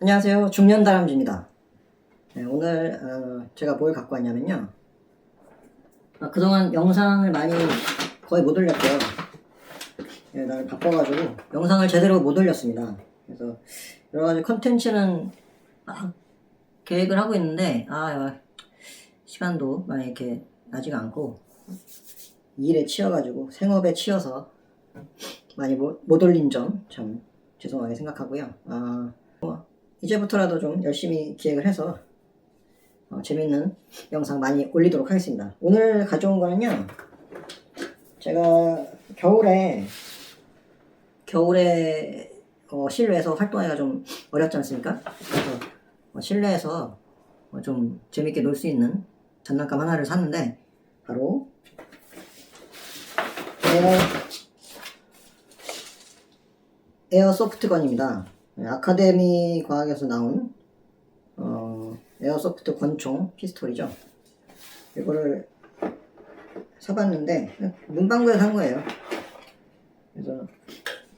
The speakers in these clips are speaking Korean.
안녕하세요. 중년 다람쥐입니다. 네, 오늘 어, 제가 뭘 갖고 왔냐면요. 아, 그동안 영상을 많이 거의 못 올렸고요. 네, 나를 바빠가지고 영상을 제대로 못 올렸습니다. 그래서 여러 가지 컨텐츠는 막 계획을 하고 있는데 아 시간도 많이 이렇게 나지가 않고 일에 치여가지고 생업에 치여서 많이 못, 못 올린 점 참 죄송하게 생각하고요. 아, 뭐, 이제부터라도 좀 열심히 기획을 해서 어, 재밌는 영상 많이 올리도록 하겠습니다. 오늘 가져온 거는요. 제가 겨울에 겨울에 어, 실내에서 활동하기가 좀 어렵지 않습니까? 그래서 어, 실내에서 어, 좀 재밌게 놀 수 있는 장난감 하나를 샀는데 바로 에어, 에어 소프트건입니다. 네, 아카데미 과학에서 나온 어, 에어소프트 권총 피스톨이죠. 이거를 사봤는데 문방구에서 산 거예요. 그래서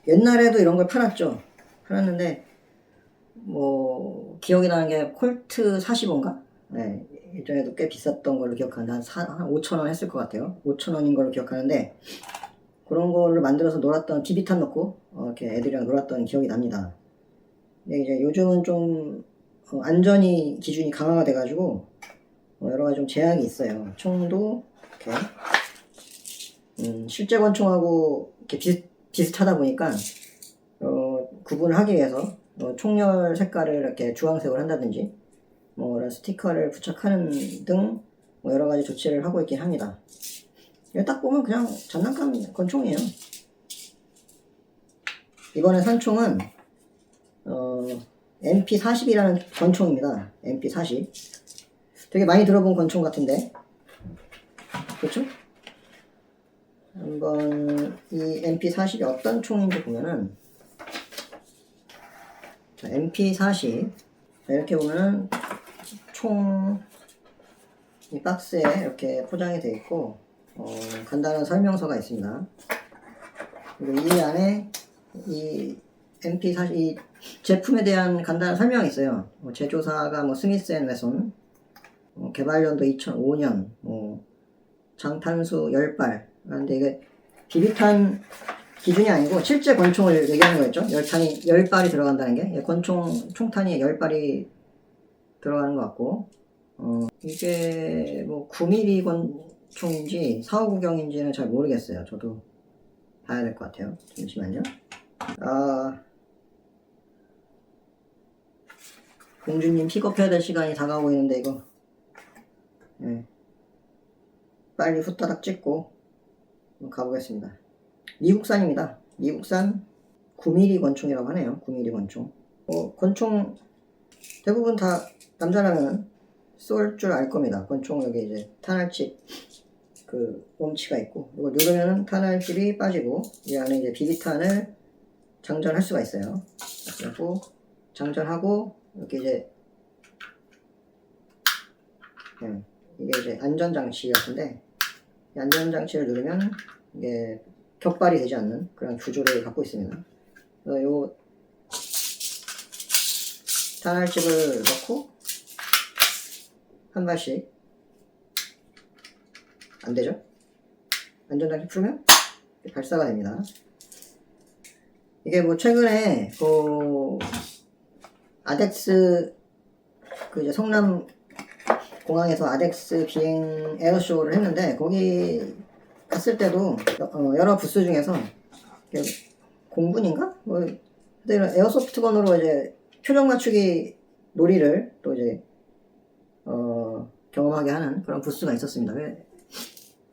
옛날에도 이런 걸 팔았죠. 팔았는데 뭐 기억이 나는 게 콜트 45인가? 네, 예전에도 꽤 비쌌던 걸로 기억하는데 한, 사, 한 5천 원 했을 것 같아요. 5천 원인 걸로 기억하는데 그런 걸로 만들어서 놀았던 비비탄 넣고 어, 이렇게 애들이랑 놀았던 기억이 납니다. 근데 이제 요즘은 좀 어, 안전이 기준이 강화가 돼가지고 어, 여러 가지 좀 제약이 있어요. 총도 이렇게 음, 실제 권총하고 이렇게 비슷, 비슷하다 보니까 어, 구분을 하기 위해서 어, 총열 색깔을 이렇게 주황색으로 한다든지 뭐 이런 스티커를 부착하는 등 뭐 여러 가지 조치를 하고 있긴 합니다. 딱 보면 그냥 장난감 권총이에요. 이번에 산 총은 어, MP40이라는 권총입니다. MP40. 되게 많이 들어본 권총 같은데. 그렇죠? 한번 이 MP40이 어떤 총인지 보면은 자, MP40 이렇게 보면은 총 이 박스에 이렇게 포장이 되어 있고 어, 간단한 설명서가 있습니다. 그리고 이 안에 이 MP40 이 제품에 대한 간단한 설명이 있어요. 뭐 제조사가 뭐 스미스 앤 웨손, 뭐 개발연도 2005년, 뭐 장탄수 10발. 그런데 이게 비비탄 기준이 아니고 실제 권총을 얘기하는 거였죠. 열탄이 10발이 들어간다는 게 예, 권총 총탄이 10발이 들어가는 것 같고 어, 이게 뭐 9mm 권총인지 459경인지는 잘 모르겠어요. 저도 봐야 될 것 같아요. 잠시만요. 아, 공주님 픽업해야 될 시간이 다가오고 있는데 이거 예. 빨리 후다닥 찍고 가보겠습니다. 미국산입니다. 미국산 9mm 권총이라고 하네요. 9mm 권총. 어, 권총 대부분 다 남자라면 쏠 줄 알 겁니다. 권총 여기 이제 탄알집 그 옴치가 있고 이거 누르면 탄알집이 빠지고 이 안에 이제 비비탄을 장전할 수가 있어요. 그리고 장전하고 이렇게 이제 예, 이게 이제 안전장치 같은데 이 안전장치를 누르면 이게 격발이 되지 않는 그런 구조를 갖고 있습니다. 그래서 요 탄알집을 넣고 한 발씩 안 되죠? 안전장치 풀면 발사가 됩니다. 이게 뭐 최근에 그 아덱스 그 이제 성남 공항에서 아덱스 비행 에어쇼를 했는데 거기 갔을 때도 어, 여러 부스 중에서 공군인가 뭐 에어소프트건으로 이제 표정 맞추기 놀이를 또 이제 어, 경험하게 하는 그런 부스가 있었습니다. 왜?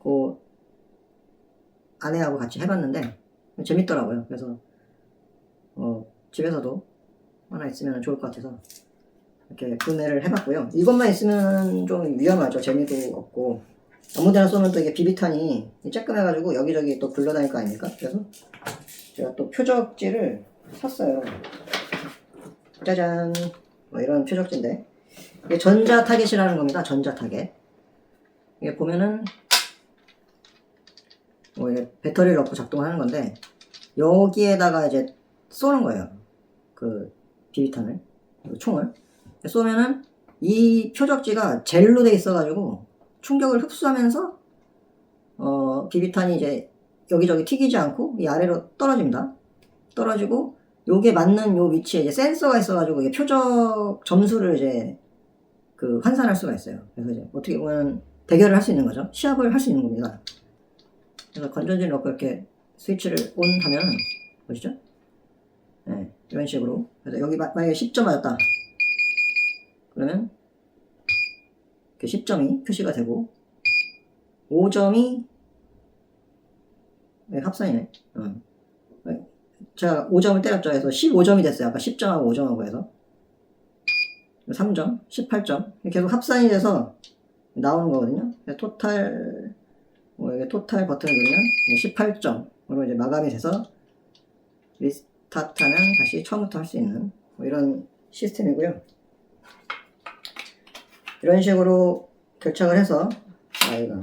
그 아내하고 같이 해봤는데 재밌더라고요. 그래서 어, 집에서도 하나 있으면 좋을 것 같아서 이렇게 구매를 해봤고요. 이것만 있으면 좀 위험하죠. 재미도 없고 아무데나 쏘면 또 이게 비비탄이 쬐끔해가지고 여기저기 또 굴러다닐 거 아닙니까? 그래서 제가 또 표적지를 샀어요. 짜잔 뭐 이런 표적지인데 이게 전자 타겟이라는 겁니다. 전자 타겟 이게 보면은 뭐 이게 배터리를 넣고 작동하는 건데 여기에다가 이제 쏘는 거예요. 그 비비탄을. 그 총을 쏘면은 이 표적지가 젤로 돼 있어가지고 충격을 흡수하면서 어 비비탄이 이제 여기저기 튀기지 않고 이 아래로 떨어집니다. 떨어지고 요게 맞는 요 위치에 이제 센서가 있어가지고 이게 표적 점수를 이제 그 환산할 수가 있어요. 그래서 이제 어떻게 보면 대결을 할 수 있는 거죠. 시합을 할 수 있는 겁니다. 그래서 건전지를 넣고 이렇게 스위치를 온 하면 보시죠? 네, 이런 식으로. 그래서 여기 마- 만약에 10점 맞았다. 그러면 이렇게 10점이 표시가 되고 5점이 네, 합산이네. 어. 네. 제가 5점을 때렸죠. 해서 15점이 됐어요. 아까 10점하고 5점하고 해서 3점, 18점 계속 합산이 돼서 나오는 거거든요. 토탈 뭐 여기 토탈 버튼을 누르면 18점으로 이제 마감이 돼서 리스 타트는 다시 처음부터 할 수 있는 뭐 이런 시스템이고요. 이런 식으로 결착을 해서 아 이거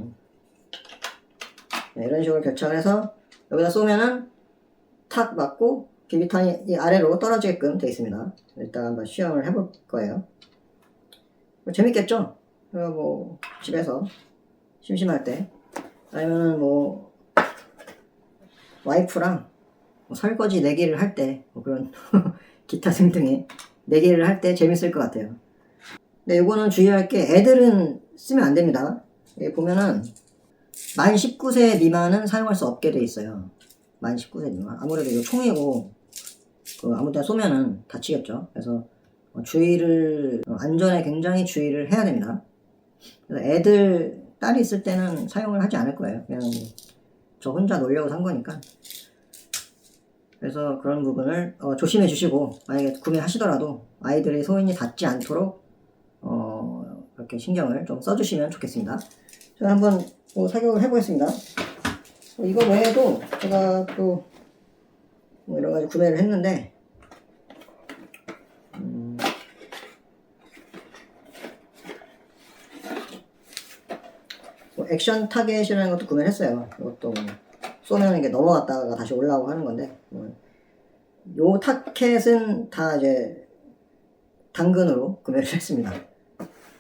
네, 이런 식으로 결착을 해서 여기다 쏘면은 탁 맞고 비비탄이 이 아래로 떨어지게끔 되어 있습니다. 일단 한번 시험을 해볼 거예요. 뭐 재밌겠죠? 뭐 집에서 심심할 때 아니면 뭐 와이프랑 뭐 설거지 내기를 할 때 뭐 그런 기타 등등의 내기를 할 때 재밌을 것 같아요. 근데 요거는 주의할 게 애들은 쓰면 안 됩니다. 여기 보면은 만 19세 미만은 사용할 수 없게 돼 있어요. 만 19세 미만. 아무래도 이거 총이고 그 아무 데나 쏘면은 다치겠죠. 그래서 어, 주의를 어, 안전에 굉장히 주의를 해야 됩니다. 그래서 애들 딸이 있을 때는 사용을 하지 않을 거예요. 그냥 저 혼자 놀려고 산 거니까. 그래서 그런 부분을 어, 조심해 주시고 만약에 구매하시더라도 아이들의 소인이 닿지 않도록 어, 이렇게 신경을 좀 써주시면 좋겠습니다. 제가 한번 뭐 사격을 해보겠습니다. 어, 이거 외에도 제가 또 뭐 여러 가지 구매를 했는데 음, 뭐 액션 타겟이라는 것도 구매를 했어요. 이것도 뭐 쏘면 이게 넘어갔다가 다시 올라오고 하는 건데 뭐, 요 타켓은 다 이제 당근으로 구매를 했습니다.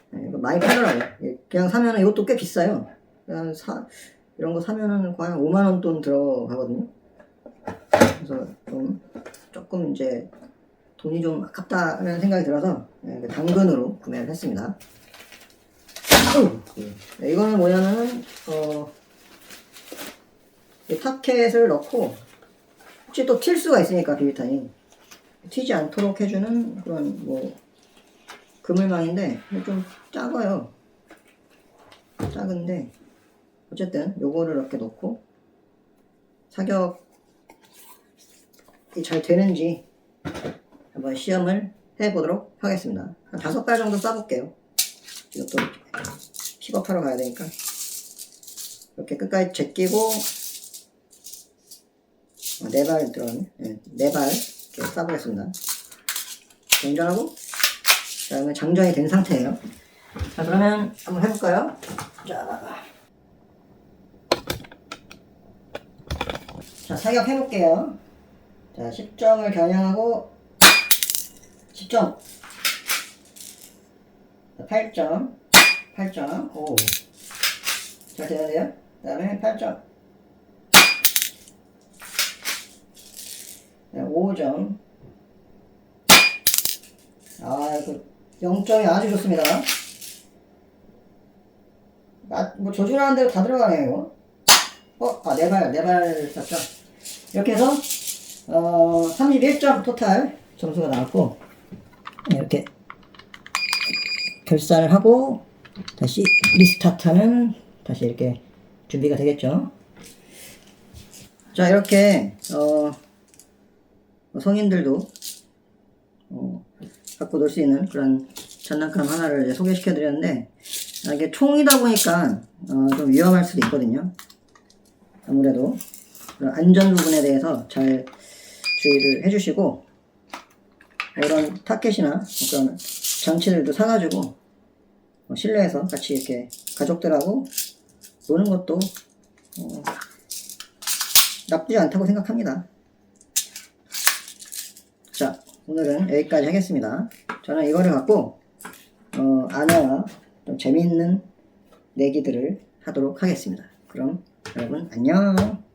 네, 이거 많이 팔더라고요. 예, 그냥 사면은 이것도 꽤 비싸요. 그냥 사, 이런 거 사면은 한 5만원 돈 들어가거든요. 그래서 좀 조금 이제 돈이 좀 아깝다는 생각이 들어서 예, 당근으로 구매를 했습니다. 네, 이거는 뭐냐면은 어, 이 타켓을 넣고 혹시 또 튈 수가 있으니까 비비탄이 튀지 않도록 해주는 그런 뭐 그물망인데 좀 작아요. 작은데 어쨌든 요거를 이렇게 놓고 사격이 잘 되는지 한번 시험을 해보도록 하겠습니다. 한 다섯 발 정도 쏴볼게요. 이것도 픽업하러 가야 되니까 이렇게 끝까지 제끼고 어, 네 발 들어가네. 네, 네발 이렇게 쏴보겠습니다. 운전하고 그 다음에 장전이 된 상태예요. 자 그러면 한번 해볼까요? 자, 자 사격 해볼게요. 자 10점을 겨냥하고 10점 8점 8점 오 잘 되는데요? 그 다음에 8점 네, 5점 아, 그 0점이 아주 좋습니다. 아, 뭐 조준하는 대로 다 들어가네요, 이거. 어, 아, 네발, 네발 쐈죠. 이렇게 해서, 어, 31점 토탈 점수가 나왔고, 이렇게 결산을 하고, 다시 리스타트 하면 다시 이렇게 준비가 되겠죠. 자, 이렇게, 어, 성인들도, 어, 갖고 놀 수 있는 그런 장난감 하나를 소개시켜 드렸는데 아, 이게 총이다 보니까 어, 좀 위험할 수도 있거든요. 아무래도 안전 부분에 대해서 잘 주의를 해주시고 뭐 이런 타켓이나 그런 장치들도 사가지고 어, 실내에서 같이 이렇게 가족들하고 노는 것도 어, 나쁘지 않다고 생각합니다. 자, 오늘은 여기까지 하겠습니다. 저는 이거를 갖고 어, 아내와 좀 재미있는 내기들을 하도록 하겠습니다. 그럼 여러분 안녕.